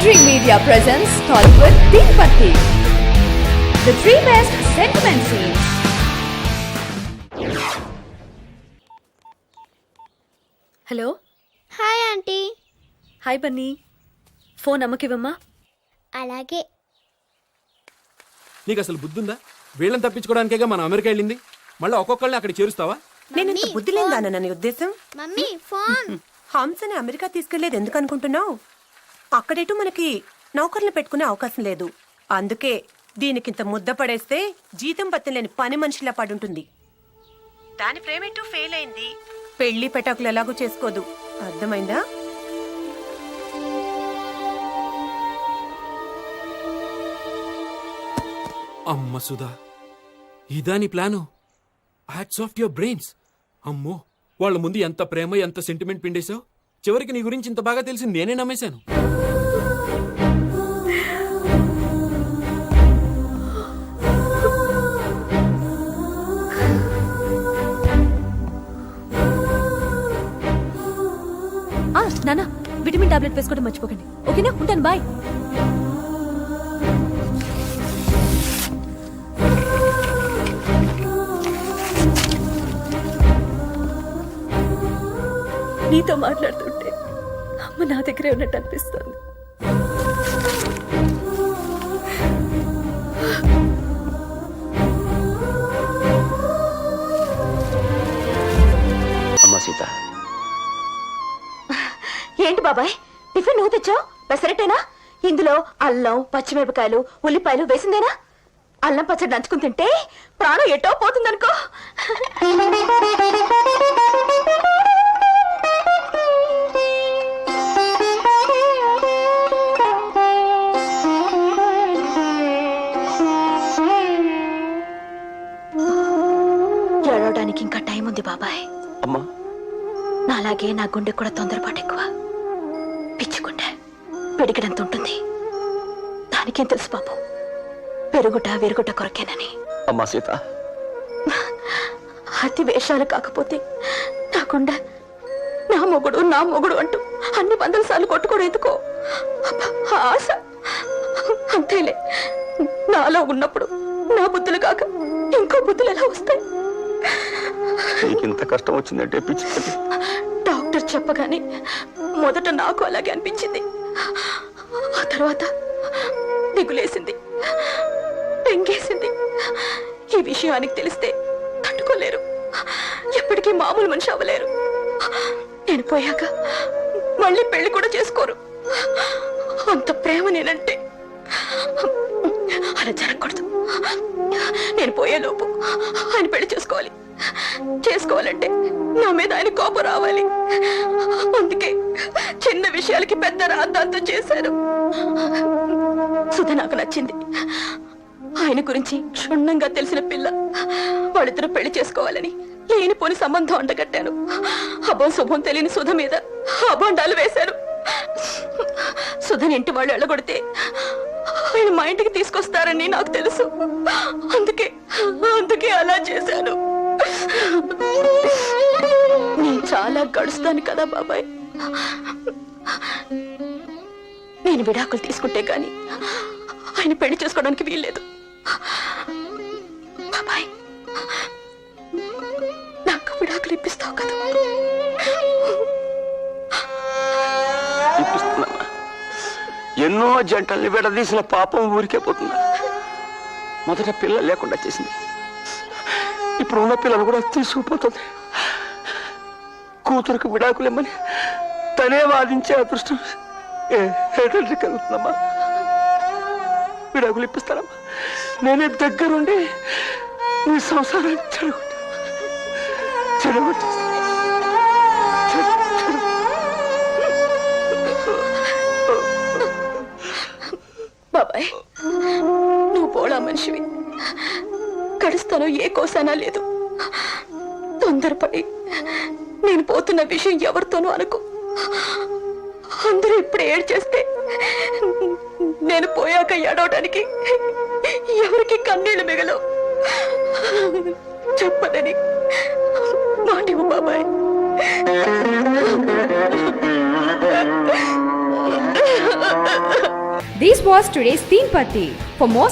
Dream Media presents Tollywood Deepati. The three best sentiment scenes. Hello hi aunty hi Bunny phone అమ్మకివ్వమ్మా. అలాగే. నీకు అసలు బుద్ధుందా? వీళ్ళని తప్పించుకోవడానికేగా మనం అమెరికా వెళ్ళింది? మళ్ళీ ఒక్కొక్కరిని అక్కడ చేరుస్తావా? నేను ఇంత బుద్ధి లేదానా నీ ఉద్దేశం? Mummy phone. హంసని అమెరికా తీసుకెళ్ళేది ఎందుకు అనుకుంటున్నావు అక్కడేటు మనకి నౌకర్లు పెట్టుకునే అవకాశం లేదు. అందుకే దీనికింత ముద్ద పడేస్తే జీతం పత్తి లేని పని మనిషిలా పడుంటుంది. దాని ప్రేమేంటో ఫెయిల్ అయింది. పెళ్ళి పెటాకులు ఎలాగో చేసుకోదు. అర్థమైందా? అమ్మ సుధా ఇదా నీ plan? Hats off your brains అమ్మో వాళ్ళ ముందు ఎంత ప్రేమ ఎంత సెంటిమెంట్ పిండేశావు? చివరికి నీ గురించి ఇంత బాగా తెలిసి నేనే నమ్మేశాను. ఆ, విటమిన్ టాబ్లెట్ వేసుకోవడం మర్చిపోకండి. ఓకేనా? ఉంటాను బాయ్. నీతో మాట్లాడుతుంటే అమ్మ నా దగ్గరే ఉన్నట్టు అనిపిస్తుంది. అమ్మ సీత. ఏంటి బాబాయ్? టిఫిన్ నువ్వు తెచ్చావు? పెసరట్టేనా? ఇందులో అల్లం పచ్చిమిరపకాయలు ఉల్లిపాయలు వేసిందేనా? అల్లం పచ్చడి నంచుకుని తింటే ప్రాణం ఎటో పోతుందనుకో. ఉంది బాబాయ్. అమ్మా. నాలాగే నా గుండె కూడా తొందరపాటు ఎక్కువ. పిచ్చుకుంటే పెరిగినంత ఉంటుంది. దానికేం తెలుసు బాబు? పెరుగుట వెరుగుట కొరకేనని. అమ్మా సీత. అతి వేషాలు కాకపోతే నా గుండె నా మొగుడు నా మొగుడు అంటూ అన్ని వందల సార్లు కొట్టుకోవడం ఎందుకో? ఆశ. అంతేలే. నాలో ఉన్నప్పుడు నా బుద్ధులు కాక ఇంకో బుద్ధులు ఎలా వస్తాయి? నీకు కష్టం వచ్చిందంటే పిచ్చి డాక్టర్ చెప్పగానే మొదట నాకు అలాగే అనిపించింది. ఆ తర్వాత దిగులేసింది పెంగేసింది ఈ విషయం ఆయనకి తెలిస్తే తట్టుకోలేరు. ఎప్పటికీ మామూలు మనిషి అవ్వలేరు. నేను పోయాక మళ్ళీ పెళ్ళి కూడా చేసుకోరు. అంత ప్రేమ నేనంటే అలా జరగకూడదు. నేను పోయేలోపు ఆయన పెళ్ళి చేసుకోవాలి. చేసుకోవాలంటే నా మీద ఆయన కోపం రావాలి. అందుకే చిన్న విషయాలకి పెద్ద రాద్ధాంతం చేశారు. సుధ నాకు నచ్చింది. ఆయన గురించి క్షుణ్ణంగా తెలిసిన పిల్ల. వాళ్ళిద్దరూ పెళ్ళి చేసుకోవాలని లేనిపోని సంబంధం అండగట్టాను అభం శుభం తెలియని సుధ మీద అభండాలు వేశారు సుధని ఇంటి వాళ్ళు వెళ్ళగొడితే ఆయన మా ఇంటికి తీసుకొస్తారని నాకు తెలుసు. అందుకే అందుకే అలా చేశాను. నేను చాలా గడుస్తాను కదా బాబాయ్. నేను విడాకులు తీసుకుంటే గాని ఆయన పెళ్ళి చేసుకోవడానికి వీల్లేదు. బాబాయ్ నాకు విడాకులు ఇప్పిస్తావు కదా. ఎన్నో జంటల్ని విడదీసిన పాపం ఊరికే పోతుందా. మొదట పిల్ల లేకుండా చేసింది. ఇప్పుడు ఉన్న పిల్లలు కూడా తీసుకుపోతుంది. కూతురుకు విడాకులు ఇమ్మని తనే వాదించే అదృష్టం ఏ కలుగుతుందమ్మా. విడాకులు ఇప్పిస్తానమ్మా నేనే దగ్గరుండి నీ సంసారాన్ని చెడగొట్టు చెడగొట్టేస్తాను. గడుస్తానో ఏ కోసానా లేదు. తొందరపడి నేను పోతున్న విషయం ఎవరితోనూ అనుకో. అందరూ ఇప్పుడు ఏడ్చేస్తే నేను పోయాక ఏడవడానికి ఎవరికి కన్నీళ్ళు మిగలవు. చెప్పదని మాటివు బాబాయ్. This was today's Teen Patti. For more